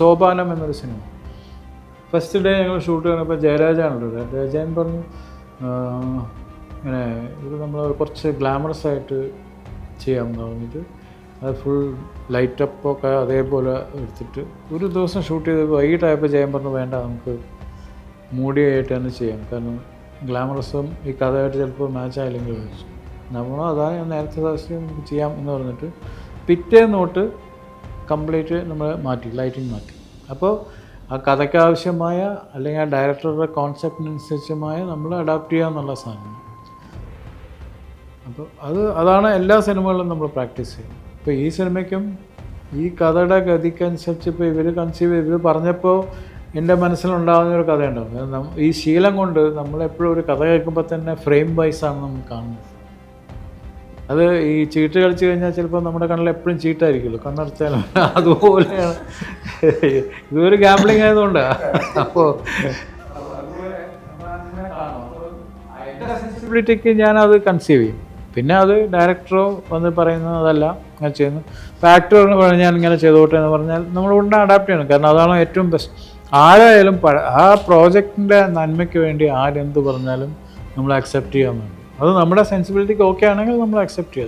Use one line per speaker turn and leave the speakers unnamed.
സോപാനം എന്നൊരു cinema. First day ഞങ്ങൾ shoot ചെയ്യുന്നപ്പോൾ ജയരാജാണല്ലോ ജയരാജൻ പറഞ്ഞു "ആ, ഇങ്ങനെ ഇത് നമ്മൾ കുറച്ച് ഗ്ലാമറസ് ആയിട്ട് ചെയ്യാമെന്ന് പറഞ്ഞിട്ട് അത് ഫുൾ ലൈറ്റപ്പ് ഒക്കെ അതേപോലെ എടുത്തിട്ട് ഒരു ദിവസം ഷൂട്ട് ചെയ്ത് വൈകിട്ടായപ്പോൾ ജയൻ പറഞ്ഞു വേണ്ട നമുക്ക് മൂടിയായിട്ട് തന്നെ ചെയ്യാം. കാരണം ഗ്ലാമറസും ഈ കഥയായിട്ട് ചിലപ്പോൾ മാച്ച് ആയില്ലെങ്കിൽ നമ്മൾ അതാണ് ഞാൻ നേരത്തെ ദിവസം ചെയ്യാം എന്ന് പറഞ്ഞിട്ട് പിറ്റേന്ന് തൊട്ട് കംപ്ലീറ്റ് നമ്മൾ മാറ്റി ലൈറ്റിംഗ് മാറ്റി. അപ്പോൾ ആ കഥയ്ക്ക് ആവശ്യമായ അല്ലെങ്കിൽ ആ ഡയറക്ടറുടെ കോൺസെപ്റ്റിനനുസരിച്ചുമായ നമ്മൾ അഡാപ്റ്റ് ചെയ്യുക എന്നുള്ള സാധനം. അപ്പോൾ അത് അതാണ് എല്ലാ സിനിമകളിലും നമ്മൾ പ്രാക്ടീസ് ചെയ്യുന്നത്. ഇപ്പോൾ ഈ സിനിമയ്ക്കും ഈ കഥയുടെ ഗതിക്കനുസരിച്ച് ഇപ്പോൾ ഇവർ കൺസീവ് ഇവർ പറഞ്ഞപ്പോൾ എന്റെ മനസ്സിലുണ്ടാകുന്ന ഒരു കഥയുണ്ടാവും. ഈ ശീലം കൊണ്ട് നമ്മളെപ്പോഴും ഒരു കഥ കേൾക്കുമ്പോൾ തന്നെ ഫ്രെയിം വൈസാണ് നമ്മൾ കാണുന്നത്. അത് ഈ ചീട്ട് കളിച്ചു കഴിഞ്ഞാൽ ചിലപ്പോൾ നമ്മുടെ കണ്ണിൽ എപ്പോഴും ചീട്ടായിരിക്കുമല്ലോ. കണ്ണടച്ചാലും അതുപോലെയാണ്. ഇതൊരു ഗാംബ്ലിംഗ് ആയതുകൊണ്ട്. അപ്പോൾ സെൻസിബിലിറ്റിക്ക് ഞാൻ അത് കൺസീവ് ചെയ്യും. പിന്നെ അത് ഡയറക്ടറോ വന്ന് പറയുന്നത് അതല്ല ഞാൻ ചെയ്യുന്നു. ഫാക്ടറി എന്ന് പറഞ്ഞാൽ ഇങ്ങനെ ചെയ്തോട്ടെ എന്ന് പറഞ്ഞാൽ നമ്മൾ ഉണ്ട് അഡാപ്റ്റ് ചെയ്യണം. കാരണം അതാണ് ഏറ്റവും ബെസ്റ്റ് ആരായാലും ആ പ്രോജക്റ്റിന്റെ നന്മയ്ക്ക് വേണ്ടി ആരെന്ത് പറഞ്ഞാലും നമ്മൾ അക്സെപ്റ്റ് ചെയ്യാമെന്നുണ്ട് അത് നമ്മുടെ സെൻസിബിലിറ്റിക്ക് ഓക്കെ ആണെങ്കിൽ നമ്മൾ അക്സെപ്റ്റ് ചെയ്യും.